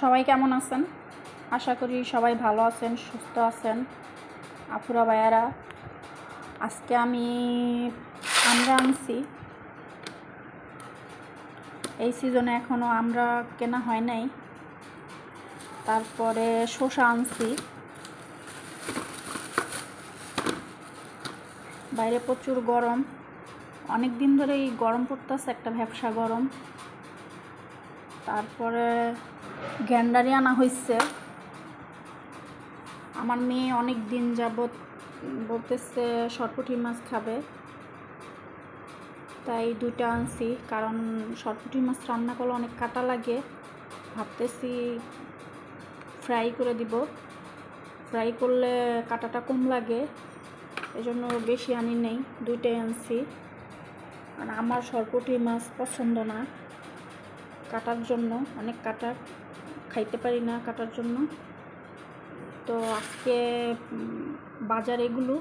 সবাই কেমন আছেন? আশা করি সবাই ভালো আছেন, সুস্থ আছেন। আফুরা ভাইয়ারা, আজকে আমি, আমরা আনছি। এই সিজনে এখনও আমরা কেনা হয় নাই। তারপরে শসা আনছি। বাইরে প্রচুর গরম। অনেক দিন ধরেই গরম পড়তেছে, একটা ভ্যাবসা গরম। তারপরে গ্যান্ডারি আনা হয়েছে আমার মেয়ে অনেক দিন যাবৎ বলতেছে সরপুটি মাছ খাবে। তাই দুইটা আনছি, কারণ সরপুটি মাছ রান্না করলে অনেক কাটা লাগে। ভাবতেছি ফ্রাই করে দিব। ফ্রাই করলে কাটাটা কম লাগে, এজন্য বেশি আনি নেই, দুইটাই আনছি। আর আমার সরপুটি মাছ পছন্দ না। কাটার জন্য অনেক কাটার খাইতে পারি না কাটার জন্য। তো আজকে বাজার এগুলো